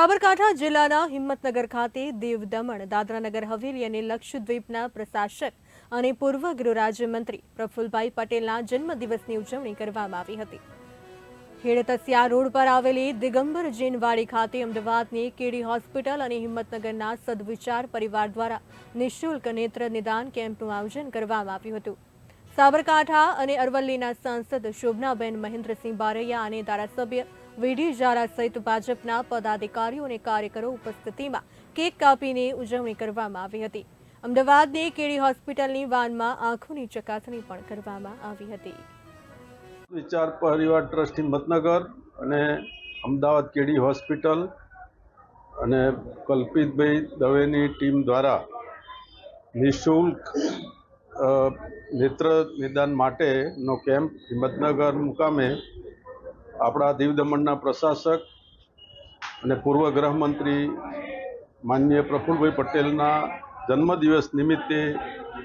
સાબરકાંઠા જિલ્લાના હિંમતનગર ખાતે દીવ દમણ, દાદરાનગર હવેલી અને લક્ષદ્વીપના પ્રશાસક અને પૂર્વ ગૃહ રાજ્યમંત્રી પ્રફુલભાઈ પટેલના જન્મદિવસની ઉજવણી કરવામાં આવી હતી. હેડતસિયા રોડ પર આવેલી દિગંબર જૈનવાડી ખાતે અમદાવાદની કેડી હોસ્પિટલ અને હિંમતનગરના સદવિચાર પરિવાર દ્વારા નિઃશુલ્ક નેત્ર નિદાન કેમ્પનું આયોજન કરવામાં આવ્યું હતું. સાબરકાંઠા અને અરવલ્લીના સાંસદ શોભનાબેન મહેન્દ્રસિંહ બારૈયા અને ધારાસભ્ય વીડી ઝારા સહિત ભાજપના પદાધિકારીઓ અને કાર્યકરો ઉપસ્થિતિમાં કેક કાપીને ઉજવણી કરવામાં આવી હતી. અમદાવાદની કેડી હોસ્પિટલની વાનમાં આંખોની ચકાસણી પણ કરવામાં આવી હતી. વિચાર પરિવાર ટ્રસ્ટ હિંમતનગર અને અમદાવાદ કેડી હોસ્પિટલ અને કલ્પિતભાઈ દવેની ટીમ દ્વારા નિઃશુલ્ક નેત્ર નિદાન માટેનો કેમ્પ હિંમતનગર મુકામે આપણા દીવ દમણના પ્રશાસક અને પૂર્વ ગૃહમંત્રી માનનીય પ્રફુલભાઈ પટેલના જન્મદિવસ નિમિત્તે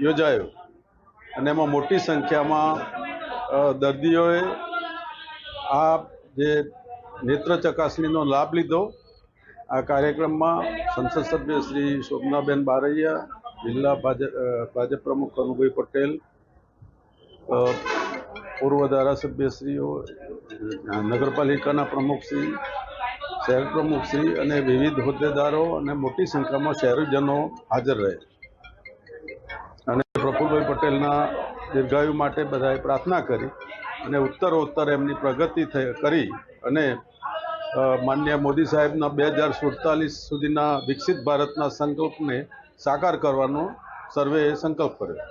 યોજાયો. અને એમાં મોટી સંખ્યામાં દર્દીઓએ આ જે નેત્ર ચકાસણીનો લાભ લીધો. આ કાર્યક્રમમાં સંસદ સભ્ય શ્રી શોભનાબેન બારૈયા જિલ્લા ભાજપ પ્રમુખ કનુભાઈ પટેલ પૂર્વ ધારાસભ્યશ્રીઓ, નગરપાલિકાના પ્રમુખશ્રી, શહેર પ્રમુખશ્રી અને વિવિધ હોદ્દેદારો અને મોટી સંખ્યામાં શહેરીજનો હાજર રહે. અને પ્રફુલભાઈ પટેલના દીર્ઘાયુ માટે બધાએ પ્રાર્થના કરી અને ઉત્તરોત્તર એમની પ્રગતિ કરી અને માન્ય મોદી સાહેબના બે હજાર સુડતાલીસ સુધીના વિકસિત ભારતના સંકલ્પને સાકાર કરવાનો સર્વેએ સંકલ્પ કર્યો